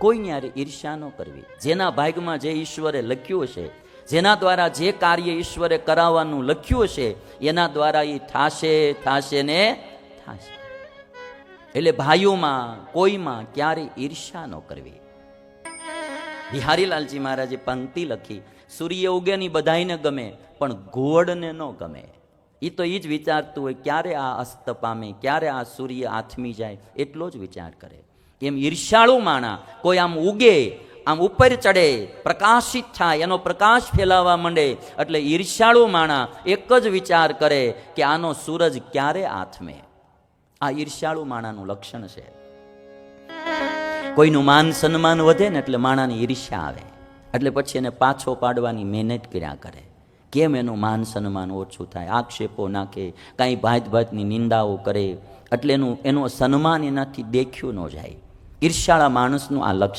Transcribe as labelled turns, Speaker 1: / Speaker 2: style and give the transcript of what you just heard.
Speaker 1: કોઈની ન્યારે ઈર્ષ્યા ન કરવી. જેના ભાગમાં જે ઈશ્વરે લખ્યું છે જેના દ્વારા જે કાર્ય ઈશ્વરે કરાવવાનું લખ્યું છે એના દ્વારા એ થાશે થાશે ને થાશે. એટલે ભાઈઓમાં, કોઈમાં ક્યારે ઈર્ષ્યા ન કરવી. બિહારીલાલજી મહારાજે પંક્તિ લખી, સૂર્ય ઉગેની બધાઈને ગમે, પણ ઘોડને ન ગમે. એ તો એ જ વિચારતું હોય, ક્યારે આ અસ્ત પામે, ક્યારે આ સૂર્ય આથમી જાય, એટલો જ વિચાર કરે. એમ ઈર્ષાળુ માણા કોઈ આમ ઉગે, આમ ઉપર ચડે, પ્રકાશિત થાય, એનો પ્રકાશ ફેલાવા માંડે, એટલે ઈર્ષાળુ માણા એક જ વિચાર કરે કે આનો સૂરજ ક્યારે આથમે. આ ઈર્ષાળુ માણાનું લક્ષણ છે. કોઈનું માન સન્માન વધે ને એટલે માણાની ઈર્ષ્યા આવે. એટલે પછી એને પાછો પાડવાની મહેનત કર્યા કરે. કેમ એનું માન સન્માન ઓછું થાય? આક્ષેપો નાખે, કાંઈ ભાત ભાતની નિંદાઓ કરે, એટલે એનું એનું સન્માન એનાથી દેખ્યું ન જાય. ઈર્ષાળા માણસનું આ લક્ષણ.